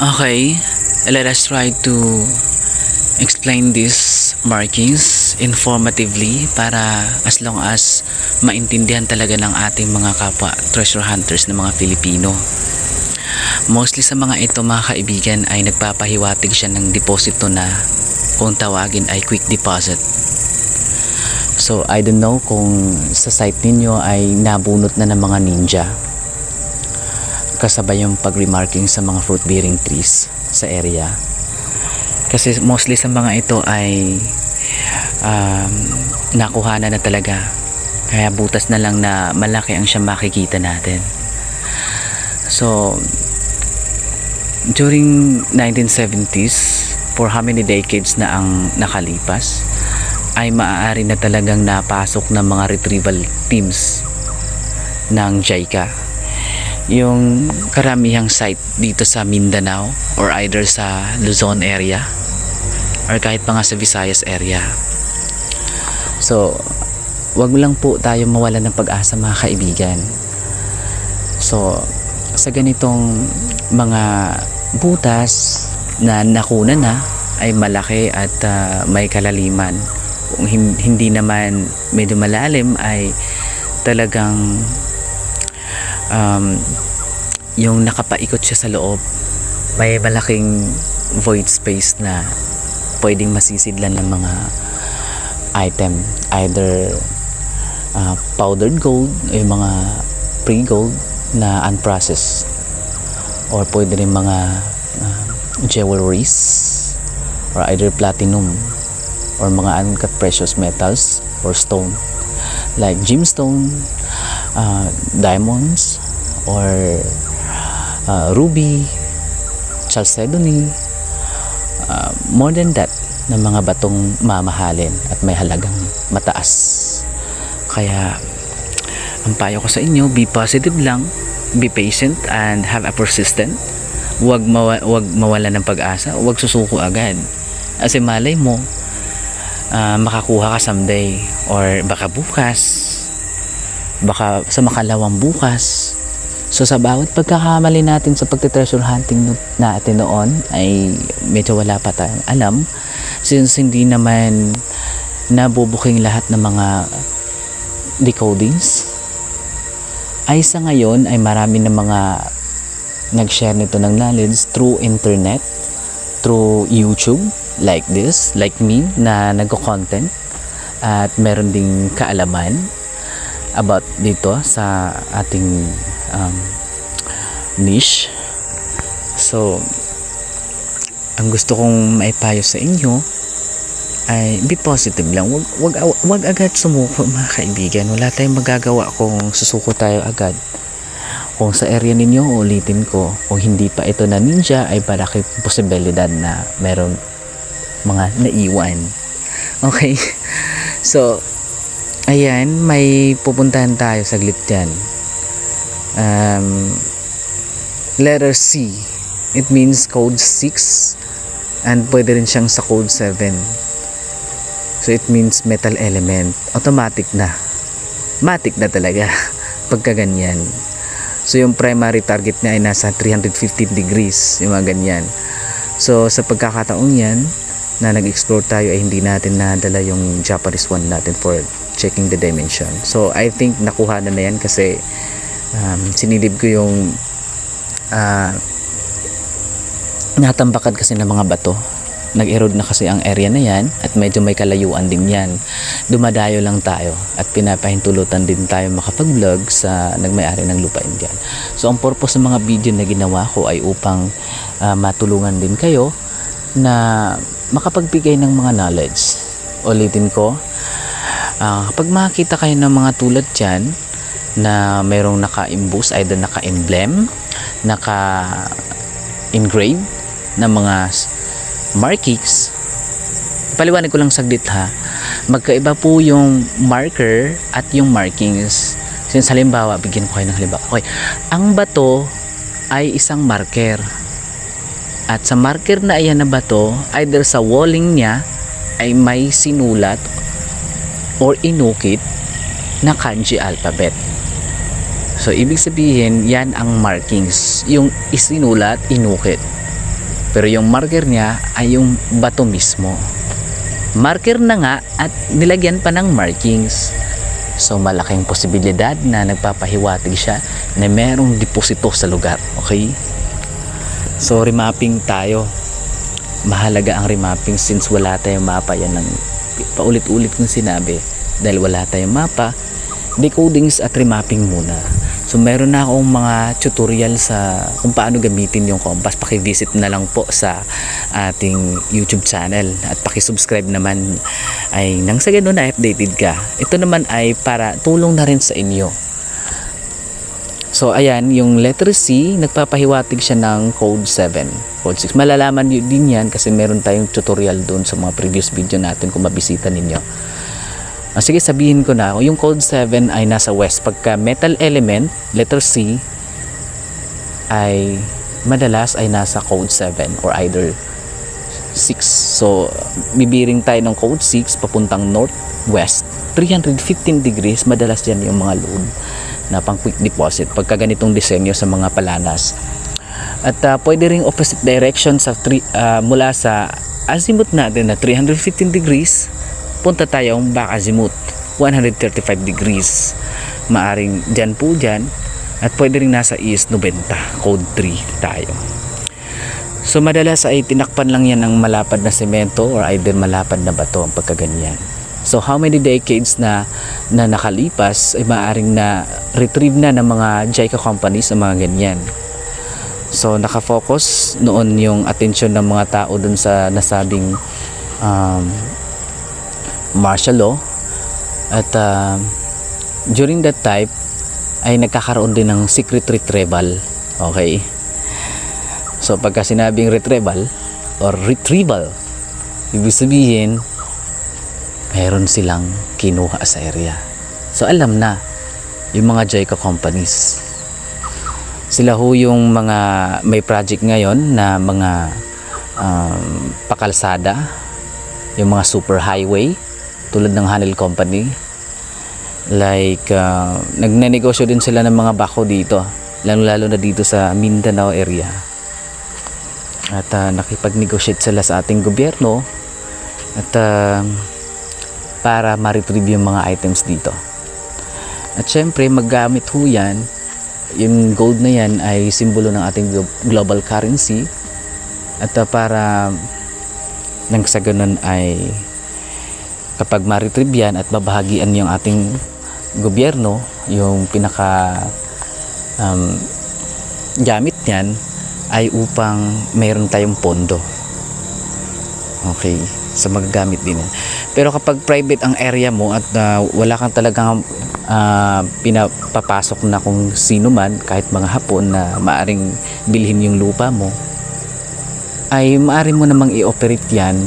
Okay, let us try to explain these markings informatively para as long as maintindihan talaga ng ating mga kapwa treasure hunters na mga Filipino. Mostly sa mga ito mga kaibigan ay nagpapahiwatig siya ng deposito na kung tawagin ay quick deposit. So I don't know kung sa site ninyo ay nabunot na ng mga ninja kasabay yung pag-remarking sa mga fruit bearing trees sa area. Kasi mostly sa mga ito ay um, nakuha na na talaga. Kaya butas na lang na malaki ang siya makikita natin. So, during 1970s, for how many decades na ang nakalipas, ay maaari na talagang napasok ng mga retrieval teams ng JICA yung karamihang site dito sa Mindanao or either sa Luzon area or kahit pa nga sa Visayas area. So, wag lang po tayo mawala ng pag-asa mga kaibigan. So, sa ganitong mga butas na nakuna na ay malaki at ah, may kalaliman. Kung hin- hindi naman medyo malalim ay talagang um, yung nakapaikot siya sa loob may malaking void space na pwedeng masisidlan ng mga item. Either uh, powdered gold o yung mga pre-gold na unprocessed. Or pwede rin mga uh, jewelries. Or either platinum. Or mga uncut precious metals or stone. Like gemstone uh, diamonds or uh, ruby, chalcedony, uh, more than that na mga batong mamahalin at may halagang mataas. Kaya ang payo ko sa inyo, be positive lang, be patient and have a persistent. Huwag mawa- wag mawala ng pag-asa, huwag susuko agad. Kasi malay mo, ah, makakuha ka someday or baka bukas baka sa makalawang bukas. So sa bawat pagkakamali natin sa pagte-treasure hunting natin noon ay medyo wala pa tayong alam. Since hindi naman nabubuking lahat ng mga decodings ay sa ngayon ay marami ng mga nag-share nito ng knowledge through internet through YouTube like this like me na nagko-content at meron ding kaalaman about dito sa ating um, niche. So, ang gusto kong maipayo sa inyo ay be positive lang. Wag, wag, wag agad sumuko mga kaibigan. Wala tayong magagawa kung susuko tayo agad. Kung sa area ninyo, ulitin ko, kung hindi pa ito na ninja, ay malaki posibilidad na meron mga naiwan. Okay? So, Ayan, may pupuntahan tayo saglit dyan. Um, letter C. It means code 6 and pwede rin siyang sa code 7. So it means metal element. Automatic na. Matic na talaga pagka ganyan. So yung primary target niya ay nasa 315 degrees, yung mga ganyan. So sa pagkakataong yan, na nag-explore tayo ay hindi natin nadala yung Japanese one natin for checking the dimension. So I think nakuha na na yan kasi um, sinilib ko yung uh, natambakan kasi ng mga bato. Nag-erode na kasi ang area na yan at medyo may kalayuan din yan. Dumadayo lang tayo at pinapahintulutan din tayo makapag-vlog sa nagmayari ng lupain dyan. So ang purpose ng mga video na ginawa ko ay upang uh, matulungan din kayo na makapagbigay ng mga knowledge. Ulitin ko, uh, kapag makakita kayo ng mga tulad dyan na mayroong naka-imbus, either naka-emblem, naka-engrave na mga markings, paliwanag ko lang saglit ha, magkaiba po yung marker at yung markings. Since halimbawa, bigyan ko kayo ng halimbawa. Okay, ang bato ay isang marker. At sa marker na iyan na bato, either sa walling niya ay may sinulat or inukit na kanji alphabet. So, ibig sabihin, yan ang markings. Yung isinulat, inukit. Pero yung marker niya ay yung bato mismo. Marker na nga at nilagyan pa ng markings. So malaking posibilidad na nagpapahiwatig siya na merong deposito sa lugar. Okay? So remapping tayo. Mahalaga ang remapping since wala tayong mapa. Yan ang paulit-ulit kong sinabi. Dahil wala tayong mapa, decodings at remapping muna. So meron na akong mga tutorial sa kung paano gamitin yung compass. Paki-visit na lang po sa ating YouTube channel at paki-subscribe naman ay nang sa ganun na updated ka. Ito naman ay para tulong na rin sa inyo. So ayan, yung letter C, nagpapahiwatig siya ng code 7, code 6. Malalaman nyo din yan kasi meron tayong tutorial doon sa mga previous video natin kung mabisita ninyo. Ah, sige, sabihin ko na, yung code 7 ay nasa west. Pagka metal element, letter C, ay madalas ay nasa code 7 or either 6. So, bibiring tayo ng code 6 papuntang northwest. 315 degrees, madalas yan yung mga load na pang quick deposit pagka ganitong disenyo sa mga palanas. At ah, pwede ring opposite direction sa tri- ah, mula sa azimuth natin na 315 degrees punta tayong back azimuth 135 degrees maaring dyan po dyan at pwede rin nasa east 90 code 3 tayo so madalas ay tinakpan lang yan ng malapad na semento or either malapad na bato ang pagkaganyan so how many decades na na nakalipas ay maaring na retrieve na ng mga JICA companies ang mga ganyan So nakafocus noon yung atensyon ng mga tao dun sa nasabing um, martial law at um, during that time ay nagkakaroon din ng secret retrieval. Okay? So pagka sinabing retrieval or retrieval, ibig sabihin meron silang kinuha sa area. So alam na yung mga JICA companies. Sila ho yung mga may project ngayon na mga um, pakalsada yung mga super highway tulad ng Hanel Company. Like uh, nagnenegosyo din sila ng mga bako dito lalo lalo na dito sa Mindanao area at uh, nakipag-negotiate sila sa ating gobyerno at uh, para ma-retrieve yung mga items dito. At syempre maggamit ho yan yung gold na yan ay simbolo ng ating glo- global currency. At uh, para nang sa ganun ay kapag ma-retrieve yan at babahagian yung ating gobyerno yung pinaka um, gamit niyan ay upang mayroon tayong pondo. Okay sa magagamit din pero kapag private ang area mo at uh, wala kang talagang ah, pinapapasok na kung sino man kahit mga hapon na maaring bilhin yung lupa mo ay maaari mo namang i-operate yan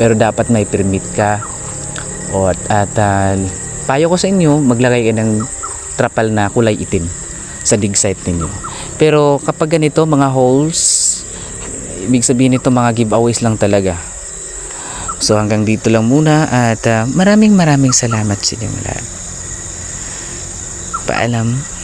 pero dapat may permit ka. O at, at ah, payo ko sa inyo maglagay ka ng trapal na kulay itim sa dig site ninyo pero kapag ganito mga holes ibig sabihin nito mga giveaways lang talaga so hanggang dito lang muna at ah, maraming maraming salamat sa inyong lahat Paalam.